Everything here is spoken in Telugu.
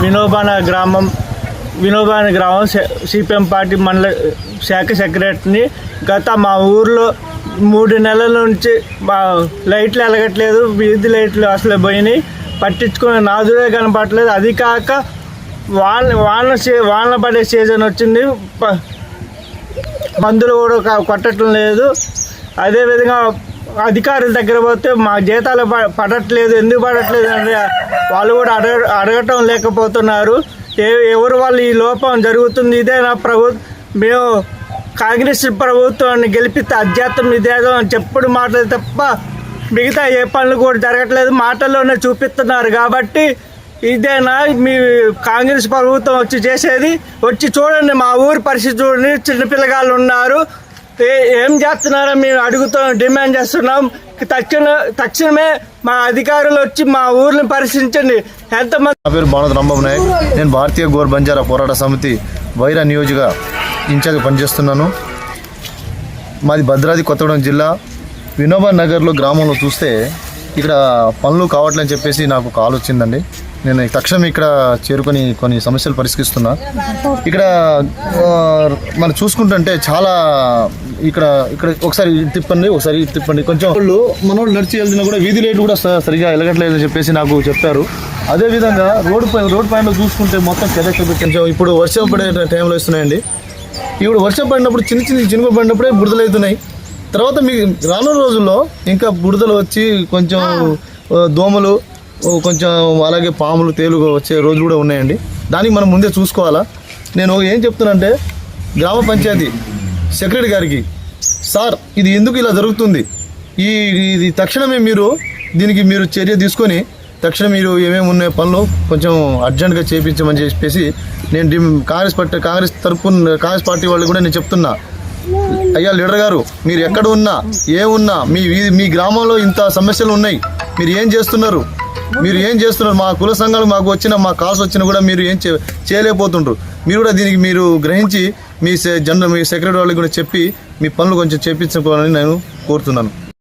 వినోబాన గ్రామం వినోబాన గ్రామం సిపిఎం పార్టీ మండల శాఖ సెక్రటరీని గత మా ఊర్లో మూడు నెలల నుంచి మా లైట్లు వెలగట్లేదు వీధి లైట్లు అసలు పోయినాయి. పట్టించుకునే నాదుడే కనపడలేదు అది కాక వాన వాన సీ- వాన పడే సీజన్ వచ్చింది. ప- మందులు కూడా కొట్టడం లేదు. అదేవిధంగా అధికారుల దగ్గర పోతే మా జీతాలు పడట్లేదు ఎందుకు పడట్లేదు అని వాళ్ళు కూడా అడగ అడగటం లేకపోతున్నారు. ఏ ఎవరు వాళ్ళు ఈ లోపం జరుగుతుంది ఇదే నా ప్రభు మేము కాంగ్రెస్ ప్రభుత్వాన్ని గెలిపిస్తే అధ్యాత్మం ఇదేదో అని చెప్పుడు మాటలు తప్ప మిగతా ఏ పనులు కూడా జరగట్లేదు మాటల్లోనే చూపిస్తున్నారు కాబట్టి ఇదేనా మీ కాంగ్రెస్ ప్రభుత్వం వచ్చి చేసేది? వచ్చి చూడండి మా ఊరి పరిస్థితి చూడండి చిన్నపిల్లగాళ్ళు ఉన్నారు ఏం చేస్తున్నారో మేము అడుగుతాం డిమాండ్ చేస్తున్నాం. తక్షణ తక్షణమే మా అధికారులు వచ్చి మా ఊరిని పరిశీలించండి. ఎంతమంది నా పేరు భానుద్ రంభం నాయక్. నేను భారతీయ గోర్ బంజారా పోరాట సమితి వైరా నియోజక ఇన్ఛార్జ్ పనిచేస్తున్నాను. మాది భద్రాద్రి కొత్తగూడెం జిల్లా. వినోబా నగర్లో గ్రామంలో చూస్తే ఇక్కడ పనులు కావట్లని చెప్పేసి నాకు కాల్ వచ్చిందండి. నేను తక్షణం ఇక్కడ చేరుకొని కొన్ని సమస్యలు పరిష్కరిస్తున్నా. ఇక్కడ మనం చూసుకుంటుంటే చాలా ఇక్కడ ఇక్కడ ఒకసారి తిప్పండి ఒకసారి తిప్పండి. కొంచెం వాళ్ళు మనోళ్ళు నడిచి వెళ్తున్నా కూడా వీధి లైట్లు కూడా స- సరిగా వెలగట్లేదు అని చెప్పేసి నాకు చెప్పారు అదేవిధంగా రోడ్డు పై రోడ్ పైన చూసుకుంటే మొత్తం కెదక్ కొంచెం ఇప్పుడు వర్షం పడే టైంలో వస్తున్నాయండి. ఇప్పుడు వర్షం పడినప్పుడు చిన్న చిన్న చినుకులు పడినప్పుడే బురదలు అవుతున్నాయి. తర్వాత మీ రానున్న రోజుల్లో ఇంకా బురదలు వచ్చి కొంచెం దోమలు కొంచెం అలాగే పాములు తేలుగు వచ్చే రోజులు కూడా ఉన్నాయండి. దానికి మనం ముందే చూసుకోవాలా? నేను ఏం చెప్తున్నానంటే గ్రామ పంచాయతీ సెక్రటరీ గారికి సార్ ఇది ఎందుకు ఇలా జరుగుతుంది? ఈ ఇది తక్షణమే మీరు దీనికి మీరు చర్య తీసుకొని తక్షణం మీరు ఏమేమి ఉన్నాయో పనులు కొంచెం అర్జెంటుగా చేయించమని చెప్పేసి నేను కాంగ్రెస్ పార్టీ కాంగ్రెస్ తరపున కాంగ్రెస్ పార్టీ వాళ్ళు కూడా నేను చెప్తున్నా. అయ్యా లీడర్ గారు మీరు ఎక్కడ ఉన్నా ఏ ఉన్నా మీ వీధి- మీ గ్రామంలో ఇంత సమస్యలు ఉన్నాయి. మీరు ఏం చేస్తున్నారు? మీరు ఏం చేస్తున్నారు? మా కుల సంఘాలు మాకు వచ్చిన మా కాల్స్ వచ్చినా కూడా మీరు ఏం చేయలేకపోతుండ్రు. మీరు కూడా దీనికి మీరు గ్రహించి మీ జనరల్ మీ సెక్రటరీ వాళ్ళకి కూడా చెప్పి మీ పనులు కొంచెం చేపించుకోవాలని నేను కోరుతున్నాను.